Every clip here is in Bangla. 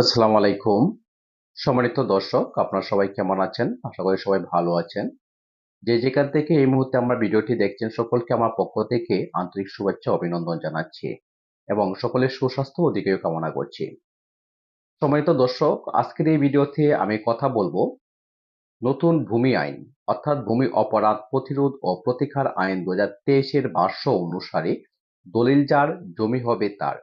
আসসালামু আলাইকুম। সম্মানিত দর্শক, আপনারা সবাই কেমন আছেন? আশা করি সবাই ভালো আছেন। যে যেখান থেকে এই মুহূর্তে আমরা ভিডিওটি দেখছেন, সকলকে আমার পক্ষ থেকে আন্তরিক শুভেচ্ছা অভিনন্দন জানাচ্ছি এবং সকলের সুস্বাস্থ্য ও দিকেও কামনা করছি। সম্মানিত দর্শক, আজকের এই ভিডিওতে আমি কথা বলব নতুন ভূমি আইন, অর্থাৎ ভূমি অপরাধ প্রতিরোধ ও প্রতিকার আইন দু হাজার তেইশের ভাষ্য অনুসারে দলিল যার, জমি হবে তার।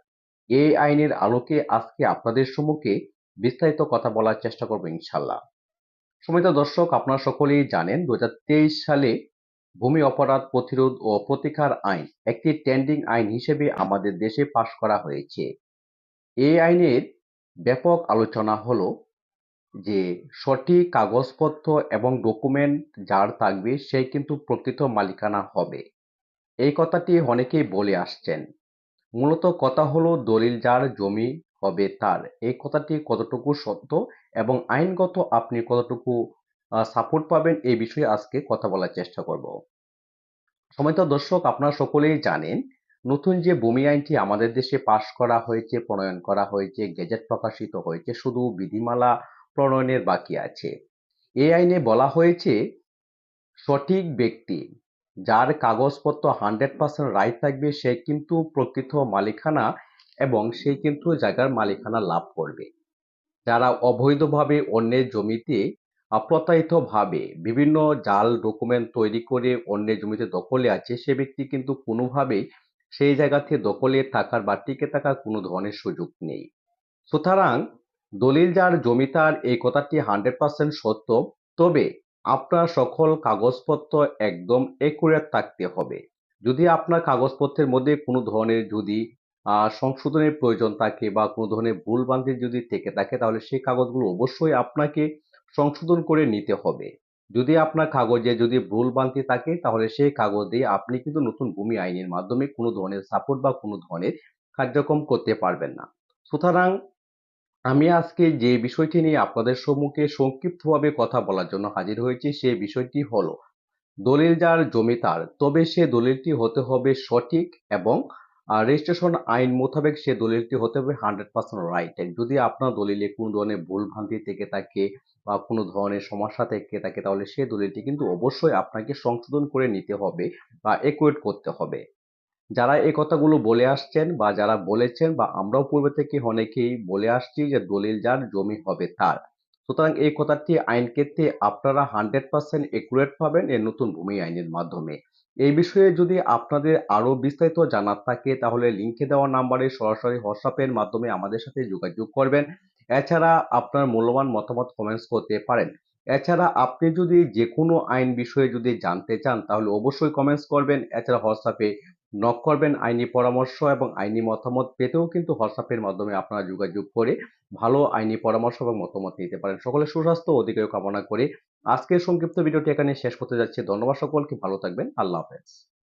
এই আইনের আলোকে আজকে আপনাদের সম্মুখে বিস্তারিত কথা বলার চেষ্টা করব ইনশাল্লাহ সমিত দর্শক, আপনারা সকলেই জানেন দু হাজার তেইশ সালে ভূমি অপরাধ প্রতিরোধ ও প্রতিকার আইন একটি ট্রেন্ডিং আইন হিসেবে আমাদের দেশে পাশ করা হয়েছে। এই আইনের ব্যাপক আলোচনা হলো যে সঠিক কাগজপত্র এবং ডকুমেন্ট যার থাকবে সে কিন্তু প্রকৃত মালিকানা হবে। এই কথাটি অনেকেই বলে আসছেন। মূলত কথা হলো দলিল যার জমি হবে তার। এই কথাটি কতটুকু সত্য এবং আইনগত আপনি কতটুকু সাপোর্ট পাবেন এই বিষয়ে আজকে কথা বলার চেষ্টা করব। সময়ত দর্শক, আপনারা সকলেই জানেন, নতুন যে ভূমি আইনটি আমাদের দেশে পাশ করা হয়েছে, প্রণয়ন করা হয়েছে, গেজেট প্রকাশিত হয়েছে, শুধু বিধিমালা প্রণয়নের বাকি আছে। এই আইনে বলা হয়েছে, সঠিক ব্যক্তি যার কাগজপত্র হান্ড্রেড পার্সেন্ট রাইট থাকবে, সে কিন্তু প্রকৃত মালিকানা এবং সে কিন্তু জায়গার মালিকানা লাভ করবে। যারা অবৈধভাবে অন্যের জমিতে অপ্রতায়িতভাবে বিভিন্ন জাল ডকুমেন্ট তৈরি করে অন্যের জমিতে দখলে আছে, সে ব্যক্তি কিন্তু কোনোভাবেই সেই জায়গাতে দখলে থাকার বা টিকে থাকার কোনো ধরনের সুযোগ নেই। সুতরাং দলিল যার জমি তার এই কথাটি হান্ড্রেড পার্সেন্ট সত্য। তবে আপনার সকল কাগজপত্র একদম একুরেট থাকতে হবে। যদি আপনার কাগজপত্রের মধ্যে কোনো ধরনের যদি সংশোধনের প্রয়োজন থাকে বা কোনো ধরনের ভুল ভ্রান্তি যদি থেকে থাকে, তাহলে সেই কাগজগুলো অবশ্যই আপনাকে সংশোধন করে নিতে হবে। যদি আপনার কাগজে যদি ভুল ভ্রান্তি থাকে, তাহলে সেই কাগজে আপনি কিন্তু নতুন ভূমি আইনের মাধ্যমে কোনো ধরনের সাপোর্ট বা কোনো ধরনের কার্যক্রম করতে পারবেন না। সুতরাং আমি আজকে যে বিষয়টি নিয়ে আপনাদের সম্মুখে সংক্ষিপ্তভাবে কথা বলার জন্য হাজির হয়েছি, সে বিষয়টি হলো, দলিল যার জমি তার, তবে সে দলিলটি হতে হবে সঠিক এবং রেজিস্ট্রেশন আইন মোতাবেক সে দলিলটি হতে হবে হান্ড্রেড পার্সেন্ট রাইট যদি আপনার দলিলে কোনো ধরনের ভুল ভ্রান্তি থেকে থাকে বা কোনো ধরনের সমস্যা থেকে থাকে, তাহলে সে দলিলটি কিন্তু অবশ্যই আপনাকে সংশোধন করে নিতে হবে বা একুয়েট করতে হবে। যারা এই কথাগুলো বলে আসছেন বা যারা বলেছেন বা আমরাও পূর্বে থেকে অনেকেই বলে আসছি যে দলিল যার জমি হবে তার। সুতরাং এই কথাটি আইন ক্ষেত্রে আপনারা হান্ড্রেড পার্সেন্ট একুরেট পাবেন এই নতুন ভূমি আইনের মাধ্যমে। এই বিষয়ে যদি আপনাদের আরও বিস্তারিত জানার থাকে, তাহলে লিঙ্কে দেওয়া নাম্বারে সরাসরি হোয়াটসঅ্যাপের মাধ্যমে আমাদের সাথে যোগাযোগ করবেন। এছাড়া আপনার মূল্যবান মতামত কমেন্টস করতে পারেন। এছাড়া আপনি যদি যে কোনো আইন বিষয়ে যদি জানতে চান, তাহলে অবশ্যই কমেন্টস করবেন। এছাড়া হোয়াটসঅ্যাপে নক করবেন, আইনি পরামর্শ এবং আইনি মতামত পেতেও কিন্তু হোয়াটসঅ্যাপের মাধ্যমে আপনারা যোগাযোগ করে ভালো আইনি পরামর্শ এবং মতামত নিতে পারেন। সকলের সুস্বাস্থ্য অধিকার কামনা করে আজকের সংক্ষিপ্ত ভিডিওটি এখানে শেষ করতে যাচ্ছি। ধন্যবাদ সকলকে, ভালো থাকবেন। আল্লাহ হাফেজ।